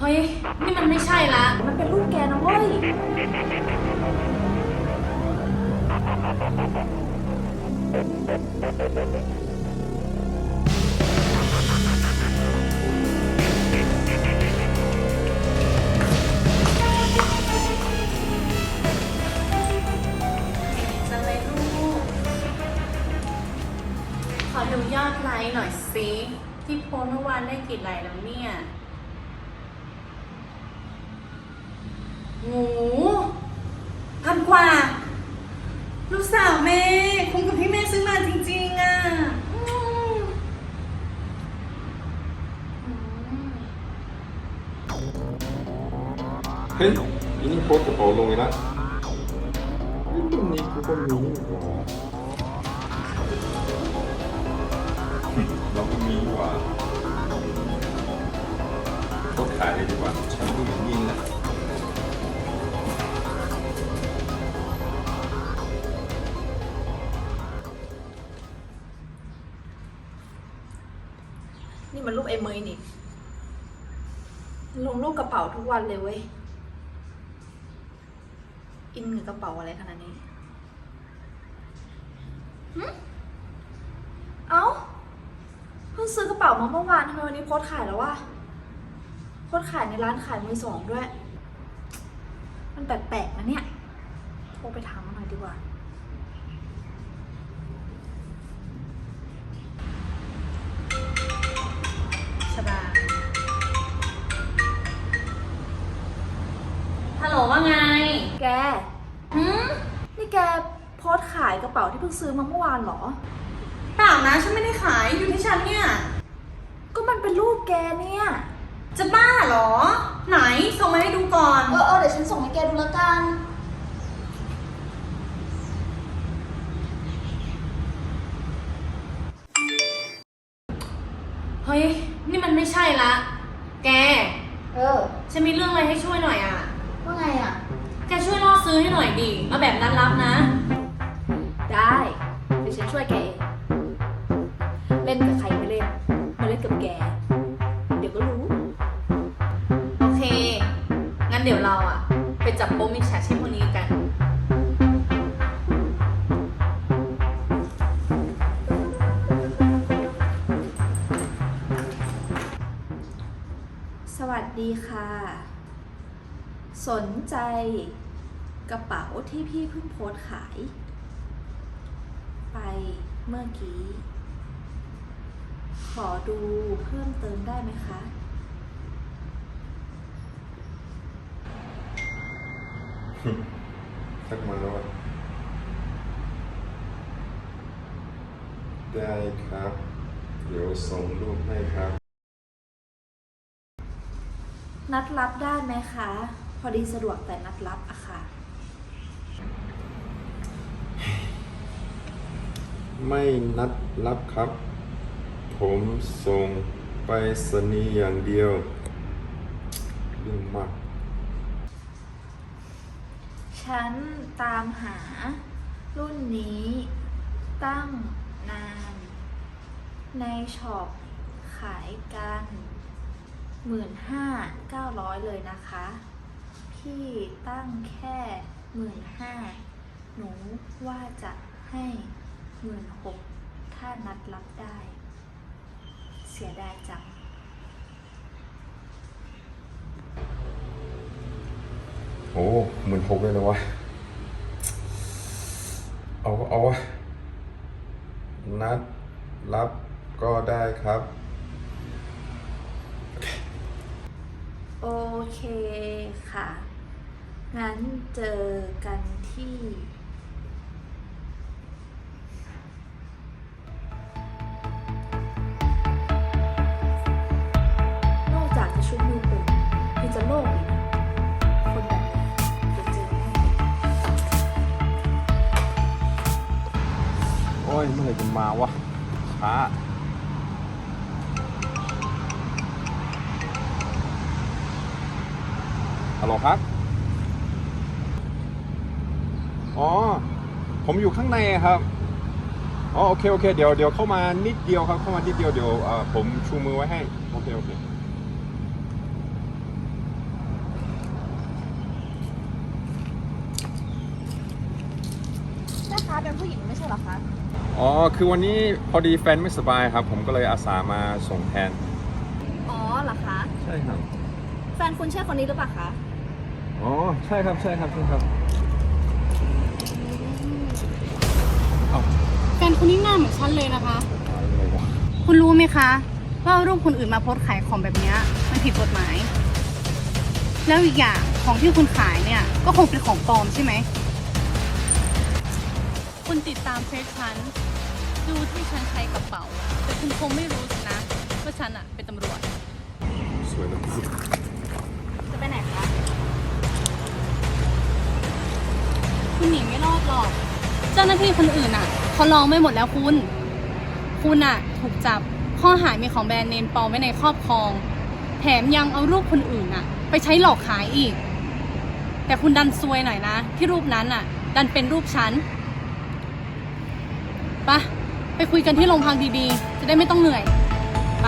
เฮ้ย นี่มันไม่ใช่ละ มันเป็นรูปแกนะเว้ย จะเลยลูก ขอดูยอดไลค์หน่อยสิ ที่โพสต์เมื่อวานได้กี่ไลค์แล้วเนี่ย โหพันกว่า ลูกสาวแม่คุ้มกับที่แม่ซื้อมาจริงๆอะอืมเฮ้ยอีนี่โพสต์กระเป๋าลงอีกแล้วเฮ้ยรุ่นนี้กูก็มีนี่หว่าเราก็มีนี่หว่าโพสต์ขายเลยดีกว่าฉันก็อย่างนี้แหละ มันรูปไอ้เมยนี่ ลงรูปกระเป๋าทุกวันเลยเว้ย อินกับกระเป๋าอะไรขนาดนี้หึเอ้า เพิ่งซื้อกระเป๋ามาเมื่อวานทำไมวันนี้โพสขายแล้ววะ โพสขายในร้านขายมือสองด้วย มันแปลกๆนะเนี่ย โทรไปถามมันหน่อยดีกว่า ว่าไง แกหืมนี่แกโพสต์ขายกระเป๋าที่เพิ่งซื้อมาเมื่อวานเหรอ เปล่านะฉันไม่ได้ขายอยู่ที่ฉันเนี่ย ก็มันเป็นรูปแกเนี่ย จะบ้าเหรอ ไหนส่งมาให้ดูก่อน เออเออเดี๋ยวฉันส่งให้แกดูแล้วกัน เฮ้ย นี่มันไม่ใช่ละ แก เออ ฉันมีเรื่องอะไรให้ช่วยหน่อยอะ ว่าไงอะ แกช่วยล่อซื้อให้หน่อยดิเอาแบบนั้นรับนะ ได้เดี๋ยวฉันช่วยแกเองเล่นกับใครไม่เล่นมาเล่นกับแก เดี๋ยวก็รู้ โอเค งั้นเดี๋ยวเราอะ ไปจับโป๊มิจฉาชีพคนนี้กัน สวัสดีค่ะ สนใจกระเป๋าที่พี่เพิ่งโพสต์ขาย ไปเมื่อกี้ ขอดูเพิ่มเติมได้ไหมคะทักมาแล้วอะได้ครับ เดี๋ยวส่งรูปให้ครับ นัดรับได้ไหมคะ พอดีสะดวกแต่นัดรับอะค่ะ ไม่นัดรับครับ ผมส่งไปสนีย์อย่างเดียวเรื่องมาก ฉันตามหารุ่นนี้ตั้งนาน ในช็อปขายกันหมื่นห้าเก้าร้อยเลยนะคะ พี่ตั้งแค่หมื่นห้าหนูว่าจะให้หมื่นหกถ้านัดรับได้ เสียดายจังโอ้หมื่นหกเลยนะวะ เอาเอาวะ นัดรับก็ได้ครับ โอเคค่ะ งั้นเจอกันที่นอกจากจะชุบมือเป็นยังจะโลกอีกคนแบบนี้จะเจอแน่โอ้ยเมื่อไหร่จะมาวะช้าฮัลโหลครับ อ๋อ ผมอยู่ข้างในครับ อ๋อโอเคโอเคเดี๋ยวเดี๋ยวเข้ามานิดเดียวครับ เข้ามานิดเดียวเดี๋ยวผมชูมือไว้ให้ โอเคโอเคแม่ค้าเป็นผู้หญิงไม่ใช่หรอคะ อ๋อคือวันนี้พอดีแฟนไม่สบายครับ ผมก็เลยอาสามาส่งแทน อ๋อเหรอคะ ใช่ครับ แฟนคุณใช่คนนี้หรือเปล่าคะ อ๋อใช่ครับใช่ครับใช่ครับ แฟนคุณนี่หน้าเหมือนฉันเลยนะคะอะไรวะคุณรู้ไหมคะ ว่าเอารูปคนอื่นมาโพสต์ขายของแบบเนี้ยมันผิดกฎหมาย แล้วอีกอย่างของที่คุณขายเนี่ยก็คงเป็นของปลอมใช่ไหม คุณติดตามเฟซฉัน ดูที่ฉันใช้กระเป๋า แต่คุณคงไม่รู้สินะว่าฉันอะเป็นตำรวจ สวยนะจะไปไหนคะ คุณหนีไม่รอดหรอก เจ้าหน้าที่คนอื่นอะ เขาลองไม่หมดแล้วคุณ คุณอะถูกจับข้อหามีของแบรนด์เนมปลอมไว้ในครอบครอง แถมยังเอารูปคนอื่นอะไปใช้หลอกขายอีก แต่คุณดันซวยหน่อยนะ ที่รูปนั้นอะดันเป็นรูปฉันปะไปคุยกันที่โรงพักดีๆ จะได้ไม่ต้องเหนื่อย ไป